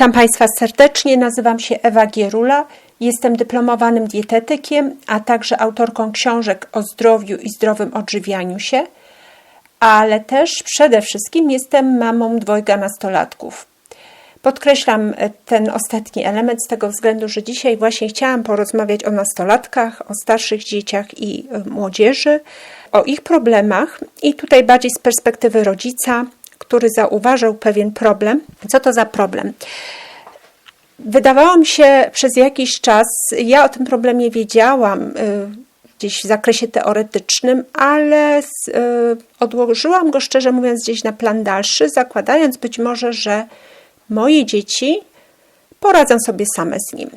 Witam Państwa serdecznie, nazywam się Ewa Gierula, jestem dyplomowanym dietetykiem, a także autorką książek o zdrowiu i zdrowym odżywianiu się, ale też przede wszystkim jestem mamą dwojga nastolatków. Podkreślam e, ten ostatni element z tego względu, że dzisiaj właśnie chciałam porozmawiać o nastolatkach, o starszych dzieciach i e, młodzieży, o ich problemach i tutaj bardziej z perspektywy rodzica, który zauważył pewien problem. Co to za problem? Wydawało mi się przez jakiś czas, ja o tym problemie wiedziałam y, gdzieś w zakresie teoretycznym, ale y, odłożyłam go szczerze mówiąc gdzieś na plan dalszy, zakładając być może, że moje dzieci poradzą sobie same z nim.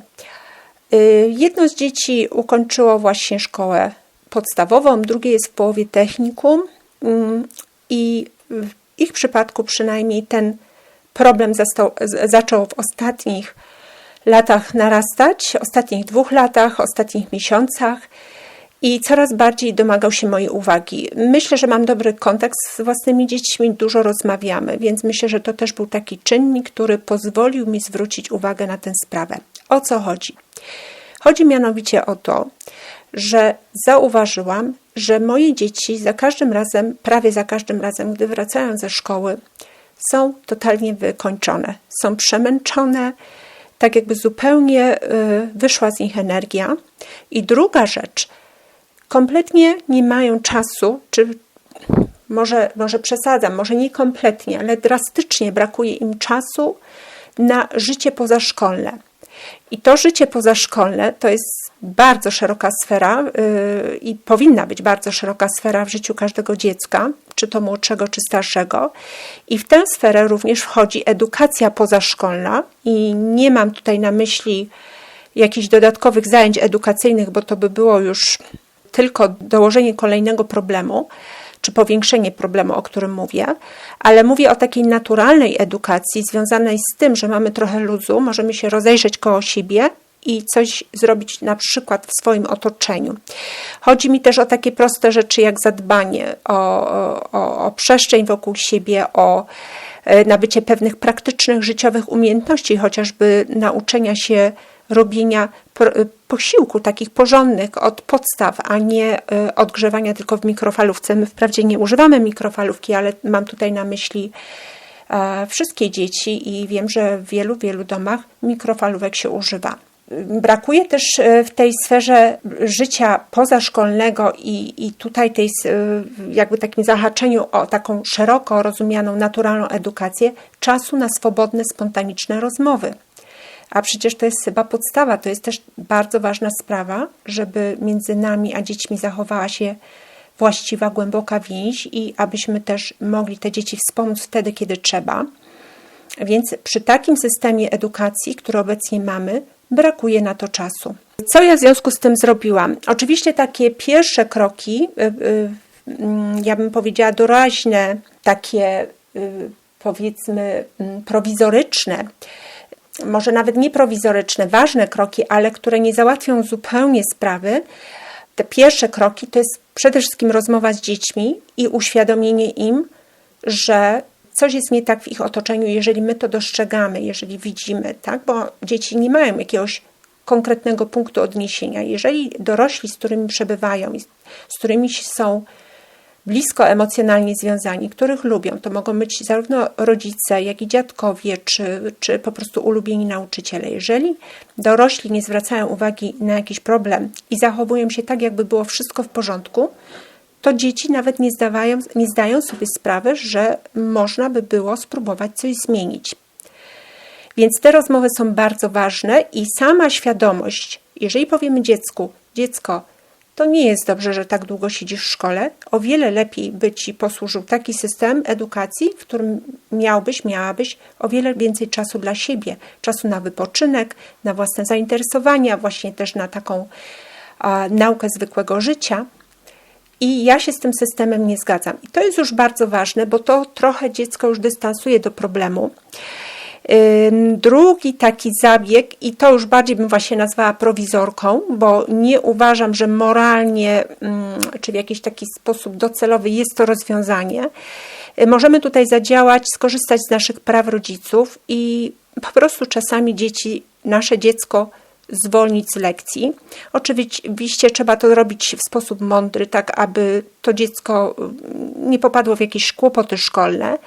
Y, jedno z dzieci ukończyło właśnie szkołę podstawową, drugie jest w połowie technikum i w ich przypadku przynajmniej ten problem zaczął w ostatnich latach narastać, ostatnich dwóch latach, ostatnich miesiącach i coraz bardziej domagał się mojej uwagi. Myślę, że mam dobry kontakt z własnymi dziećmi, dużo rozmawiamy, więc myślę, że to też był taki czynnik, który pozwolił mi zwrócić uwagę na tę sprawę. O co chodzi? Chodzi mianowicie o to, że zauważyłam, że moje dzieci za każdym razem, prawie za każdym razem, gdy wracają ze szkoły, są totalnie wykończone, są przemęczone, tak jakby zupełnie y, wyszła z nich energia. I druga rzecz, kompletnie nie mają czasu, czy może, może przesadzam, może nie kompletnie, ale drastycznie brakuje im czasu na życie pozaszkolne. I to życie pozaszkolne to jest bardzo szeroka sfera yy, i powinna być bardzo szeroka sfera w życiu każdego dziecka, czy to młodszego, czy starszego. I w tę sferę również wchodzi edukacja pozaszkolna, i nie mam tutaj na myśli jakichś dodatkowych zajęć edukacyjnych, bo to by było już tylko dołożenie kolejnego problemu czy powiększenie problemu, o którym mówię, ale mówię o takiej naturalnej edukacji związanej z tym, że mamy trochę luzu, możemy się rozejrzeć koło siebie i coś zrobić na przykład w swoim otoczeniu. Chodzi mi też o takie proste rzeczy jak zadbanie o, o, o przestrzeń wokół siebie, o e, nabycie pewnych praktycznych życiowych umiejętności, chociażby nauczenia się robienia posiłku takich porządnych od podstaw, a nie e, odgrzewania tylko w mikrofalówce. My wprawdzie nie używamy mikrofalówki, ale mam tutaj na myśli e, wszystkie dzieci i wiem, że w wielu, wielu domach mikrofalówek się używa. Brakuje też e, w tej sferze życia pozaszkolnego i, i tutaj tej, jakby takim zahaczeniu o taką szeroko rozumianą, naturalną edukację, czasu na swobodne, spontaniczne rozmowy. A przecież to jest chyba podstawa, to jest też bardzo ważna sprawa, żeby między nami a dziećmi zachowała się właściwa, głęboka więź i abyśmy też mogli te dzieci wspomóc wtedy, kiedy trzeba. Więc przy takim systemie edukacji, który obecnie mamy, brakuje na to czasu. Co ja w związku z tym zrobiłam? Oczywiście takie pierwsze kroki, y, y, mm, ja bym powiedziała doraźne, takie y, powiedzmy mm, prowizoryczne, może nawet nie prowizoryczne, ważne kroki, ale które nie załatwią zupełnie sprawy, te pierwsze kroki to jest przede wszystkim rozmowa z dziećmi i uświadomienie im, że coś jest nie tak w ich otoczeniu, jeżeli my to dostrzegamy, jeżeli widzimy, tak? Bo dzieci nie mają jakiegoś konkretnego punktu odniesienia. Jeżeli dorośli, z którymi przebywają, z którymi są blisko emocjonalnie związani, których lubią. To mogą być zarówno rodzice, jak i dziadkowie, czy, czy po prostu ulubieni nauczyciele. Jeżeli dorośli nie zwracają uwagi na jakiś problem i zachowują się tak, jakby było wszystko w porządku, to dzieci nawet nie, zdawają, nie zdają sobie sprawy, że można by było spróbować coś zmienić. Więc te rozmowy są bardzo ważne i sama świadomość, jeżeli powiemy dziecku, dziecko, to nie jest dobrze, że tak długo siedzisz w szkole. O wiele lepiej by ci posłużył taki system edukacji, w którym miałbyś, miałabyś o wiele więcej czasu dla siebie, czasu na wypoczynek, na własne zainteresowania, właśnie też na taką a, naukę zwykłego życia. I ja się z tym systemem nie zgadzam. I to jest już bardzo ważne, bo to trochę dziecko już dystansuje do problemu. Drugi taki zabieg, i to już bardziej bym właśnie nazwała prowizorką, bo nie uważam, że moralnie czy w jakiś taki sposób docelowy jest to rozwiązanie. Możemy tutaj zadziałać, skorzystać z naszych praw rodziców i po prostu czasami dzieci, nasze dziecko zwolnić z lekcji. Oczywiście trzeba to robić w sposób mądry, tak aby to dziecko nie popadło w jakieś kłopoty szkolne.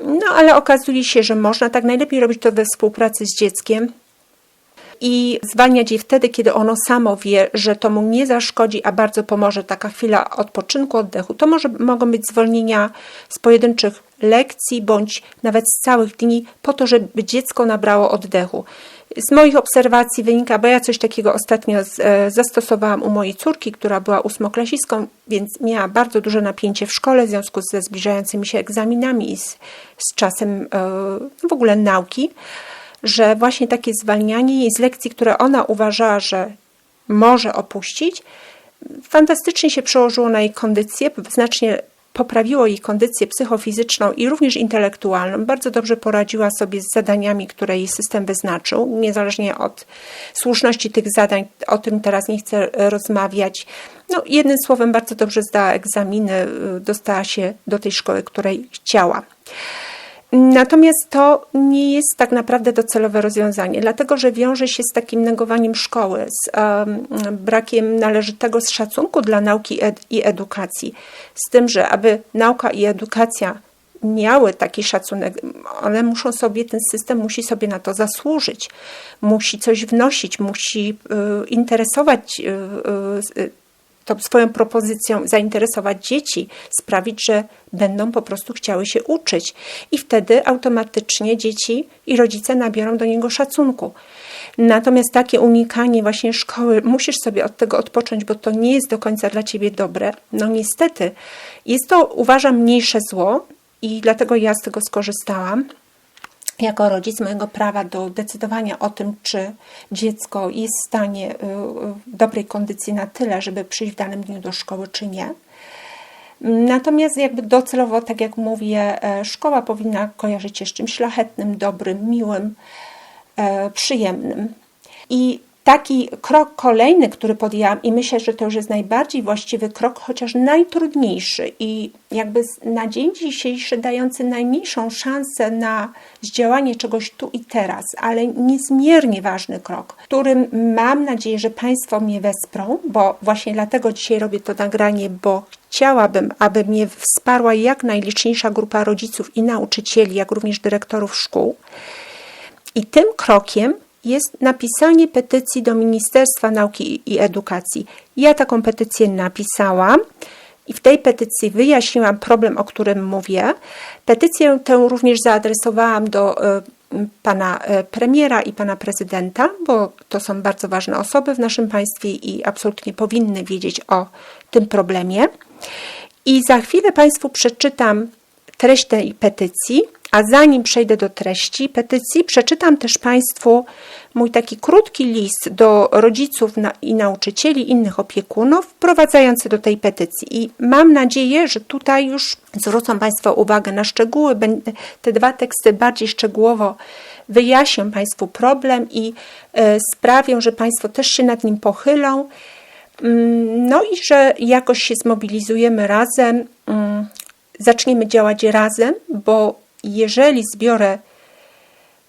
No ale okazuje się, że można tak najlepiej robić to we współpracy z dzieckiem i zwalniać je wtedy, kiedy ono samo wie, że to mu nie zaszkodzi, a bardzo pomoże taka chwila odpoczynku, oddechu. To może, mogą być zwolnienia z pojedynczych lekcji bądź nawet z całych dni, po to, żeby dziecko nabrało oddechu. Z moich obserwacji wynika, bo ja coś takiego ostatnio e, zastosowałam u mojej córki, która była ósmoklasistką, więc miała bardzo duże napięcie w szkole w związku ze zbliżającymi się egzaminami i z, z czasem e, w ogóle nauki, że właśnie takie zwalnianie jej z lekcji, które ona uważała, że może opuścić, fantastycznie się przełożyło na jej kondycję, znacznie poprawiło jej kondycję psychofizyczną i również intelektualną. Bardzo dobrze poradziła sobie z zadaniami, które jej system wyznaczył, niezależnie od słuszności tych zadań. O tym teraz nie chcę rozmawiać. No, jednym słowem, bardzo dobrze zdała egzaminy, dostała się do tej szkoły, której chciała. Natomiast to nie jest tak naprawdę docelowe rozwiązanie, dlatego że wiąże się z takim negowaniem szkoły, z um, brakiem należytego szacunku dla nauki ed i edukacji, z tym, że aby nauka i edukacja miały taki szacunek, one muszą sobie, ten system musi sobie na to zasłużyć, musi coś wnosić, musi y, interesować y, y, tą swoją propozycją zainteresować dzieci, sprawić, że będą po prostu chciały się uczyć. I wtedy automatycznie dzieci i rodzice nabiorą do niego szacunku. Natomiast takie unikanie właśnie szkoły, musisz sobie od tego odpocząć, bo to nie jest do końca dla ciebie dobre. No niestety, jest to uważam mniejsze zło i dlatego ja z tego skorzystałam jako rodzic mojego prawa do decydowania o tym, czy dziecko jest w stanie y, w dobrej kondycji na tyle, żeby przyjść w danym dniu do szkoły, czy nie. Natomiast jakby docelowo, tak jak mówię, e, szkoła powinna kojarzyć się z czymś szlachetnym, dobrym, miłym, e, przyjemnym. I taki krok kolejny, który podjęłam, i myślę, że to już jest najbardziej właściwy krok, chociaż najtrudniejszy i jakby na dzień dzisiejszy dający najmniejszą szansę na zdziałanie czegoś tu i teraz, ale niezmiernie ważny krok, którym mam nadzieję, że Państwo mnie wesprą, bo właśnie dlatego dzisiaj robię to nagranie, bo chciałabym, aby mnie wsparła jak najliczniejsza grupa rodziców i nauczycieli, jak również dyrektorów szkół. I tym krokiem jest napisanie petycji do Ministerstwa Nauki i Edukacji. Ja taką petycję napisałam i w tej petycji wyjaśniłam problem, o którym mówię. Petycję tę również zaadresowałam do e, pana e, premiera i pana prezydenta, bo to są bardzo ważne osoby w naszym państwie i absolutnie powinny wiedzieć o tym problemie. I za chwilę Państwu przeczytam treść tej petycji a zanim przejdę do treści petycji, przeczytam też Państwu mój taki krótki list do rodziców i nauczycieli, innych opiekunów, wprowadzający do tej petycji. I mam nadzieję, że tutaj już zwrócą Państwo uwagę na szczegóły. Te dwa teksty bardziej szczegółowo wyjaśnią Państwu problem i e, sprawią, że Państwo też się nad nim pochylą. Mm, no i że jakoś się zmobilizujemy razem, mm, zaczniemy działać razem, bo jeżeli zbiorę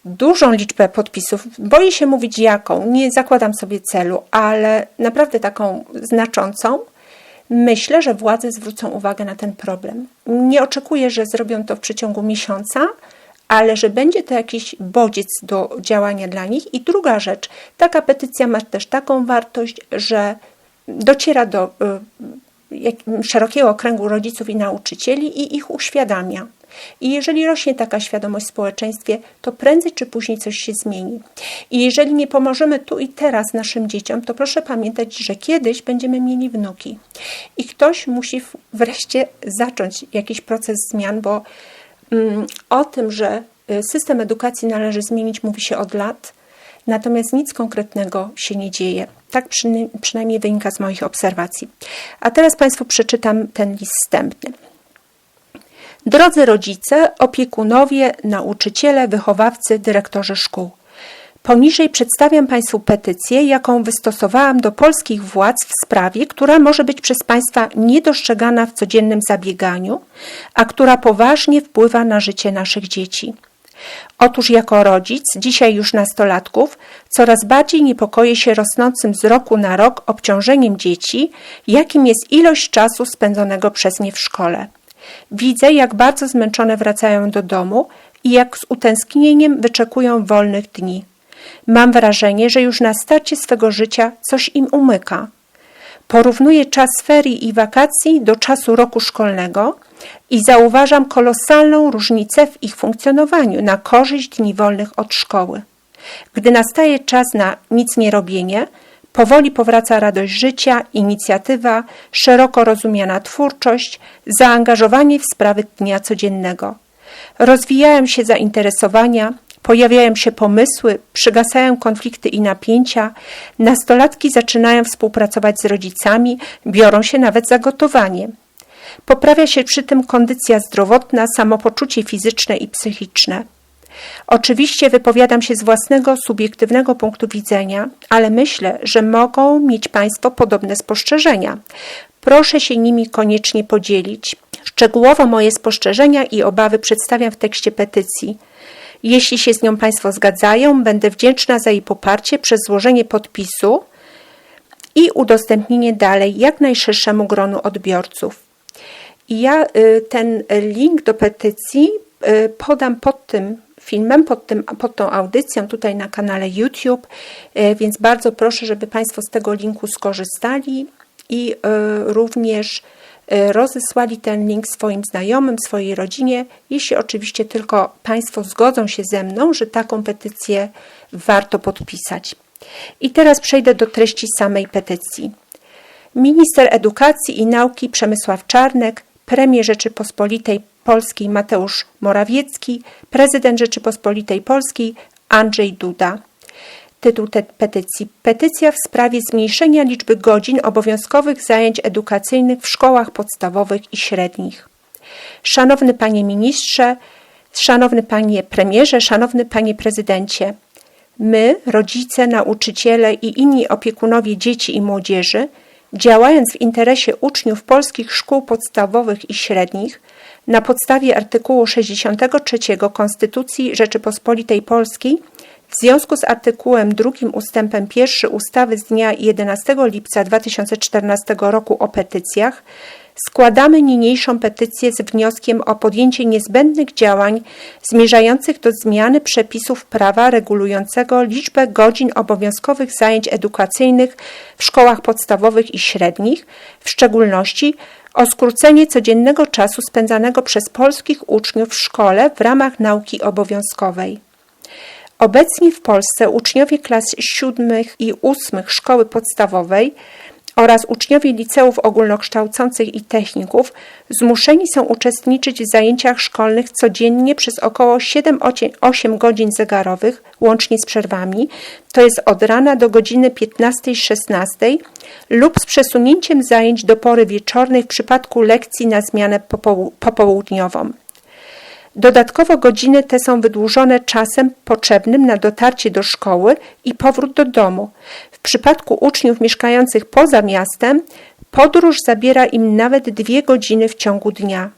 dużą liczbę podpisów, boję się mówić jaką, nie zakładam sobie celu, ale naprawdę taką znaczącą, myślę, że władze zwrócą uwagę na ten problem. Nie oczekuję, że zrobią to w przeciągu miesiąca, ale że będzie to jakiś bodziec do działania dla nich. I druga rzecz, taka petycja ma też taką wartość, że dociera do y, szerokiego kręgu rodziców i nauczycieli i ich uświadamia. I jeżeli rośnie taka świadomość w społeczeństwie, to prędzej czy później coś się zmieni. I jeżeli nie pomożemy tu i teraz naszym dzieciom, to proszę pamiętać, że kiedyś będziemy mieli wnuki. I ktoś musi wreszcie zacząć jakiś proces zmian, bo mm, o tym, że y, system edukacji należy zmienić, mówi się od lat. Natomiast nic konkretnego się nie dzieje. Tak przynajmniej wynika z moich obserwacji. A teraz Państwu przeczytam ten list wstępny. Drodzy rodzice, opiekunowie, nauczyciele, wychowawcy, dyrektorzy szkół. Poniżej przedstawiam Państwu petycję, jaką wystosowałam do polskich władz w sprawie, która może być przez Państwa niedostrzegana w codziennym zabieganiu, a która poważnie wpływa na życie naszych dzieci. Otóż jako rodzic, dzisiaj już nastolatków, coraz bardziej niepokoję się rosnącym z roku na rok obciążeniem dzieci, jakim jest ilość czasu spędzonego przez nie w szkole. Widzę, jak bardzo zmęczone wracają do domu i jak z utęsknieniem wyczekują wolnych dni. Mam wrażenie, że już na starcie swego życia coś im umyka. Porównuję czas ferii i wakacji do czasu roku szkolnego i zauważam kolosalną różnicę w ich funkcjonowaniu na korzyść dni wolnych od szkoły. Gdy nastaje czas na nic nie robienie, powoli powraca radość życia, inicjatywa, szeroko rozumiana twórczość, zaangażowanie w sprawy dnia codziennego. Rozwijają się zainteresowania, Pojawiają się pomysły, przygasają konflikty i napięcia, nastolatki zaczynają współpracować z rodzicami, biorą się nawet za gotowanie. Poprawia się przy tym kondycja zdrowotna, samopoczucie fizyczne i psychiczne. Oczywiście wypowiadam się z własnego subiektywnego punktu widzenia, ale myślę, że mogą mieć Państwo podobne spostrzeżenia. Proszę się nimi koniecznie podzielić. Szczegółowo moje spostrzeżenia i obawy przedstawiam w tekście petycji. Jeśli się z nią Państwo zgadzają, będę wdzięczna za jej poparcie przez złożenie podpisu i udostępnienie dalej jak najszerszemu gronu odbiorców. Ja y, ten link do petycji y, podam pod tym filmem, pod, tym, pod tą audycją tutaj na kanale YouTube, y, więc bardzo proszę, żeby Państwo z tego linku skorzystali i również rozesłali ten link swoim znajomym, swojej rodzinie, jeśli oczywiście tylko Państwo zgodzą się ze mną, że taką petycję warto podpisać. I teraz przejdę do treści samej petycji. Minister Edukacji i Nauki Przemysław Czarnek, premier Rzeczypospolitej Polskiej Mateusz Morawiecki, prezydent Rzeczypospolitej Polskiej Andrzej Duda. Tytuł tej petycji. Petycja w sprawie zmniejszenia liczby godzin obowiązkowych zajęć edukacyjnych w szkołach podstawowych i średnich. Szanowny Panie Ministrze, Szanowny Panie Premierze, Szanowny Panie Prezydencie, my, rodzice, nauczyciele i inni opiekunowie dzieci i młodzieży, działając w interesie uczniów polskich szkół podstawowych i średnich, na podstawie artykułu 63 Konstytucji Rzeczypospolitej Polskiej w związku z artykułem 2 ustępem 1 ustawy z dnia 11 lipca 2014 roku o petycjach składamy niniejszą petycję z wnioskiem o podjęcie niezbędnych działań zmierzających do zmiany przepisów prawa regulującego liczbę godzin obowiązkowych zajęć edukacyjnych w szkołach podstawowych i średnich, w szczególności o skrócenie codziennego czasu spędzanego przez polskich uczniów w szkole w ramach nauki obowiązkowej. Obecnie w Polsce uczniowie klas siódmych i ósmych szkoły podstawowej oraz uczniowie liceów ogólnokształcących i techników zmuszeni są uczestniczyć w zajęciach szkolnych codziennie przez około 7-8 godzin zegarowych, łącznie z przerwami, to jest od rana do godziny 15-16 lub z przesunięciem zajęć do pory wieczornej w przypadku lekcji na zmianę popołudniową. Dodatkowo godziny te są wydłużone czasem potrzebnym na dotarcie do szkoły i powrót do domu. W przypadku uczniów mieszkających poza miastem podróż zabiera im nawet dwie godziny w ciągu dnia.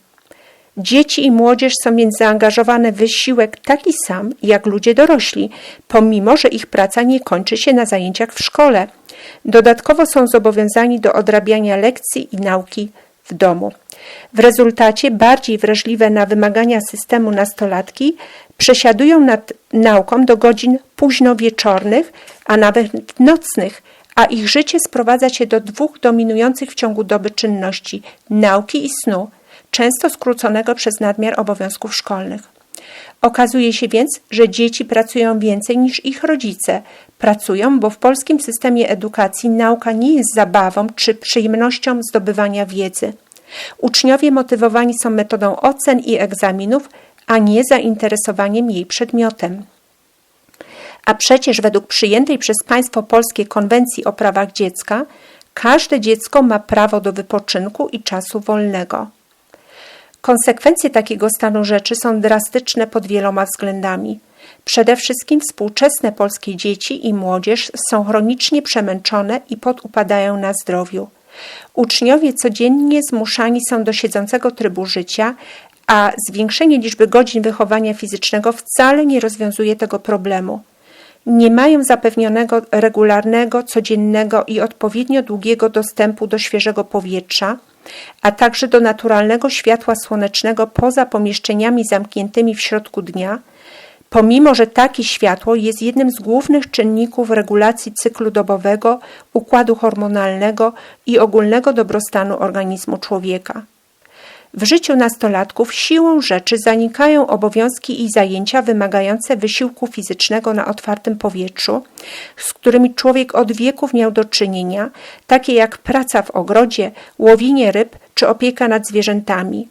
Dzieci i młodzież są więc zaangażowane w wysiłek taki sam jak ludzie dorośli, pomimo że ich praca nie kończy się na zajęciach w szkole. Dodatkowo są zobowiązani do odrabiania lekcji i nauki w domu. W rezultacie bardziej wrażliwe na wymagania systemu nastolatki przesiadują nad nauką do godzin późno wieczornych, a nawet nocnych, a ich życie sprowadza się do dwóch dominujących w ciągu doby czynności nauki i snu, często skróconego przez nadmiar obowiązków szkolnych. Okazuje się więc, że dzieci pracują więcej niż ich rodzice. Pracują, bo w polskim systemie edukacji nauka nie jest zabawą czy przyjemnością zdobywania wiedzy. Uczniowie motywowani są metodą ocen i egzaminów, a nie zainteresowaniem jej przedmiotem. A przecież według przyjętej przez państwo polskie konwencji o prawach dziecka, każde dziecko ma prawo do wypoczynku i czasu wolnego. Konsekwencje takiego stanu rzeczy są drastyczne pod wieloma względami. Przede wszystkim współczesne polskie dzieci i młodzież są chronicznie przemęczone i podupadają na zdrowiu. Uczniowie codziennie zmuszani są do siedzącego trybu życia, a zwiększenie liczby godzin wychowania fizycznego wcale nie rozwiązuje tego problemu. Nie mają zapewnionego regularnego, codziennego i odpowiednio długiego dostępu do świeżego powietrza, a także do naturalnego światła słonecznego poza pomieszczeniami zamkniętymi w środku dnia, pomimo że takie światło jest jednym z głównych czynników regulacji cyklu dobowego, układu hormonalnego i ogólnego dobrostanu organizmu człowieka. W życiu nastolatków siłą rzeczy zanikają obowiązki i zajęcia wymagające wysiłku fizycznego na otwartym powietrzu, z którymi człowiek od wieków miał do czynienia, takie jak praca w ogrodzie, łowienie ryb czy opieka nad zwierzętami.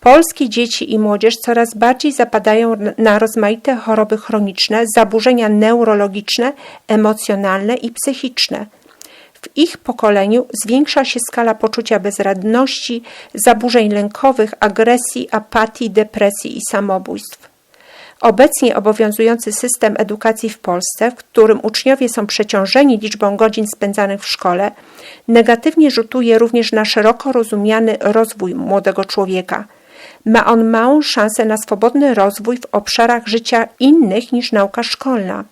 Polskie dzieci i młodzież coraz bardziej zapadają na rozmaite choroby chroniczne, zaburzenia neurologiczne, emocjonalne i psychiczne – w ich pokoleniu zwiększa się skala poczucia bezradności, zaburzeń lękowych, agresji, apatii, depresji i samobójstw. Obecnie obowiązujący system edukacji w Polsce, w którym uczniowie są przeciążeni liczbą godzin spędzanych w szkole, negatywnie rzutuje również na szeroko rozumiany rozwój młodego człowieka. Ma on małą szansę na swobodny rozwój w obszarach życia innych niż nauka szkolna.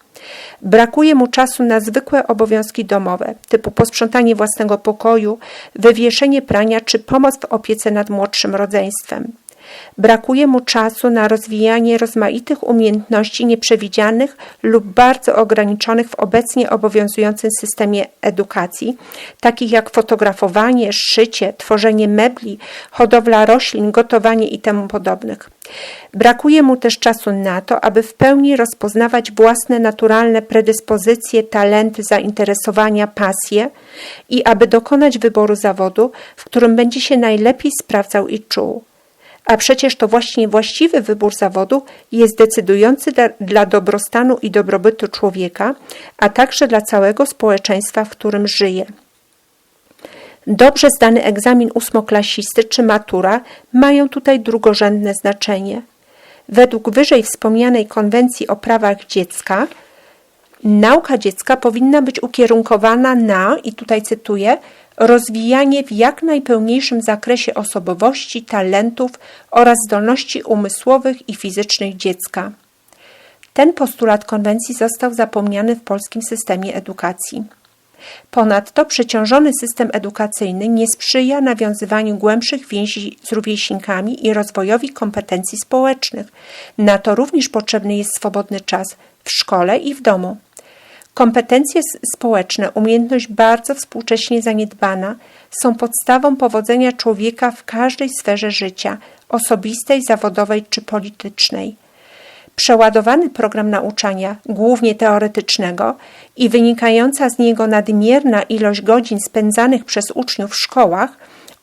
Brakuje mu czasu na zwykłe obowiązki domowe, typu posprzątanie własnego pokoju, wywieszenie prania czy pomoc w opiece nad młodszym rodzeństwem. Brakuje mu czasu na rozwijanie rozmaitych umiejętności nieprzewidzianych lub bardzo ograniczonych w obecnie obowiązującym systemie edukacji, takich jak fotografowanie, szycie, tworzenie mebli, hodowla roślin, gotowanie itd. Brakuje mu też czasu na to, aby w pełni rozpoznawać własne naturalne predyspozycje, talenty, zainteresowania, pasje i aby dokonać wyboru zawodu, w którym będzie się najlepiej sprawdzał i czuł. A przecież to właśnie właściwy wybór zawodu jest decydujący dla, dla dobrostanu i dobrobytu człowieka, a także dla całego społeczeństwa, w którym żyje. Dobrze zdany egzamin ósmoklasisty czy matura mają tutaj drugorzędne znaczenie. Według wyżej wspomnianej konwencji o prawach dziecka, nauka dziecka powinna być ukierunkowana na, i tutaj cytuję, rozwijanie w jak najpełniejszym zakresie osobowości, talentów oraz zdolności umysłowych i fizycznych dziecka. Ten postulat konwencji został zapomniany w polskim systemie edukacji. Ponadto przeciążony system edukacyjny nie sprzyja nawiązywaniu głębszych więzi z rówieśnikami i rozwojowi kompetencji społecznych. Na to również potrzebny jest swobodny czas w szkole i w domu. Kompetencje społeczne, umiejętność bardzo współcześnie zaniedbana, są podstawą powodzenia człowieka w każdej sferze życia osobistej, zawodowej czy politycznej. Przeładowany program nauczania, głównie teoretycznego, i wynikająca z niego nadmierna ilość godzin spędzanych przez uczniów w szkołach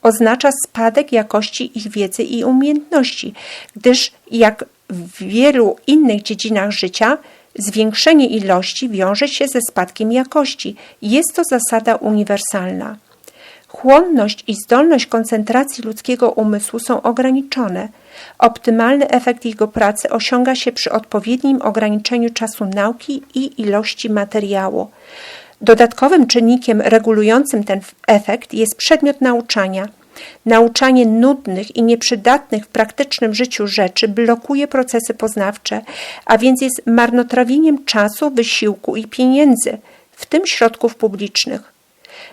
oznacza spadek jakości ich wiedzy i umiejętności, gdyż jak w wielu innych dziedzinach życia, Zwiększenie ilości wiąże się ze spadkiem jakości. Jest to zasada uniwersalna. Chłonność i zdolność koncentracji ludzkiego umysłu są ograniczone. Optymalny efekt jego pracy osiąga się przy odpowiednim ograniczeniu czasu nauki i ilości materiału. Dodatkowym czynnikiem regulującym ten efekt jest przedmiot nauczania – Nauczanie nudnych i nieprzydatnych w praktycznym życiu rzeczy blokuje procesy poznawcze, a więc jest marnotrawieniem czasu, wysiłku i pieniędzy, w tym środków publicznych.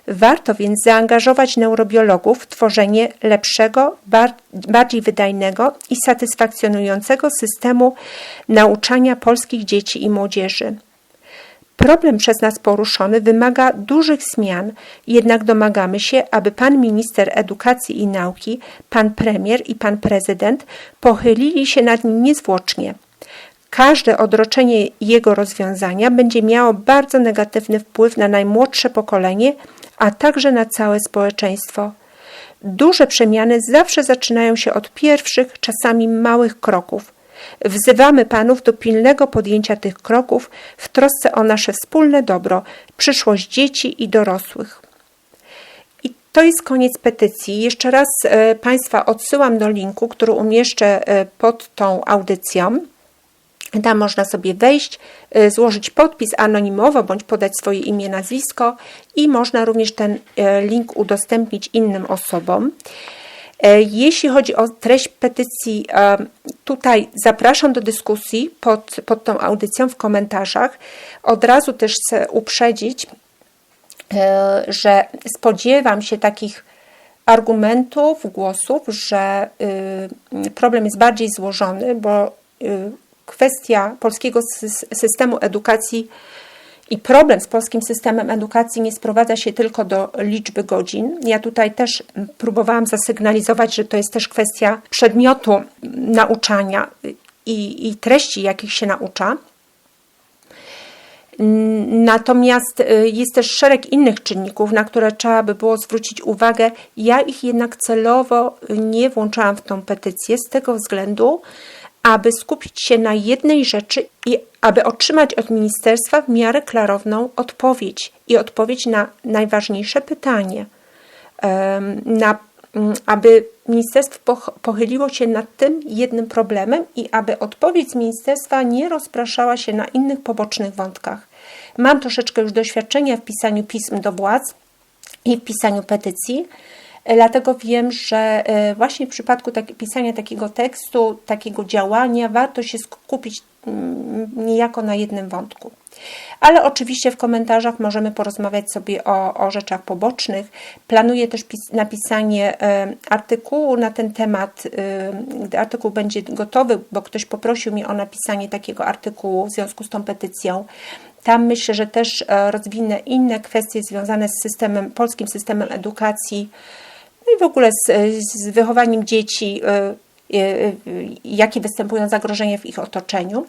Warto więc zaangażować neurobiologów w tworzenie lepszego, bardziej wydajnego i satysfakcjonującego systemu nauczania polskich dzieci i młodzieży. Problem przez nas poruszony wymaga dużych zmian, jednak domagamy się, aby pan minister edukacji i nauki, pan premier i pan prezydent pochylili się nad nim niezwłocznie. Każde odroczenie jego rozwiązania będzie miało bardzo negatywny wpływ na najmłodsze pokolenie, a także na całe społeczeństwo. Duże przemiany zawsze zaczynają się od pierwszych, czasami małych kroków. Wzywamy Panów do pilnego podjęcia tych kroków w trosce o nasze wspólne dobro, przyszłość dzieci i dorosłych. I to jest koniec petycji. Jeszcze raz e, Państwa odsyłam do linku, który umieszczę e, pod tą audycją. Tam można sobie wejść, e, złożyć podpis anonimowo bądź podać swoje imię, nazwisko i można również ten link udostępnić innym osobom. E, Jeśli chodzi o treść petycji, e, tutaj zapraszam do dyskusji pod, pod tą audycją w komentarzach. Od razu też chcę uprzedzić, e, że spodziewam się takich argumentów, głosów, że y, problem jest bardziej złożony, bo y, kwestia polskiego sys- systemu edukacji i problem z polskim systemem edukacji nie sprowadza się tylko do liczby godzin. Ja tutaj też próbowałam zasygnalizować, że to jest też kwestia przedmiotu nauczania i, i treści, jakich się naucza. Natomiast y, jest też szereg innych czynników, na które trzeba by było zwrócić uwagę. Ja ich jednak celowo nie włączałam w tą petycję z tego względu, aby skupić się na jednej rzeczy i aby otrzymać od ministerstwa w miarę klarowną odpowiedź i odpowiedź na najważniejsze pytanie. Na, mm, aby ministerstwo poch- pochyliło się nad tym jednym problemem i aby odpowiedź z ministerstwa nie rozpraszała się na innych pobocznych wątkach. Mam troszeczkę już doświadczenia w pisaniu pism do władz i w pisaniu petycji. Dlatego wiem, że e, właśnie w przypadku tak, pisania takiego tekstu, takiego działania, warto się skupić mm, niejako na jednym wątku. Ale oczywiście w komentarzach możemy porozmawiać sobie o, o rzeczach pobocznych. Planuję też pis- napisanie e, artykułu na ten temat, e, gdy artykuł będzie gotowy, bo ktoś poprosił mnie o napisanie takiego artykułu w związku z tą petycją. Tam myślę, że też e, rozwinę inne kwestie związane z systemem, polskim systemem edukacji, i w ogóle z, z wychowaniem dzieci, y, y, y, jakie występują zagrożenia w ich otoczeniu,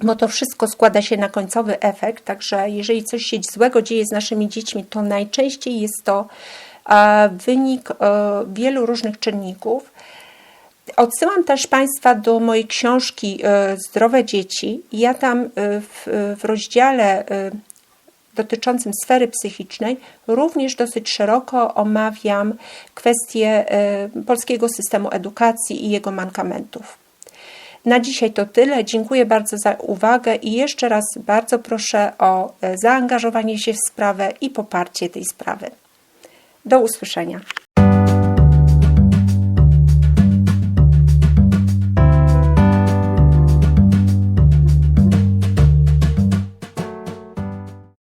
bo to wszystko składa się na końcowy efekt. Także jeżeli coś się złego dzieje z naszymi dziećmi, to najczęściej jest to e, wynik e, wielu różnych czynników. Odsyłam też Państwa do mojej książki e, Zdrowe dzieci. Ja tam e, w, w rozdziale e, dotyczącym sfery psychicznej również dosyć szeroko omawiam kwestie e, polskiego systemu edukacji i jego mankamentów. Na dzisiaj to tyle. Dziękuję bardzo za uwagę i jeszcze raz bardzo proszę o e, zaangażowanie się w sprawę i poparcie tej sprawy. Do usłyszenia.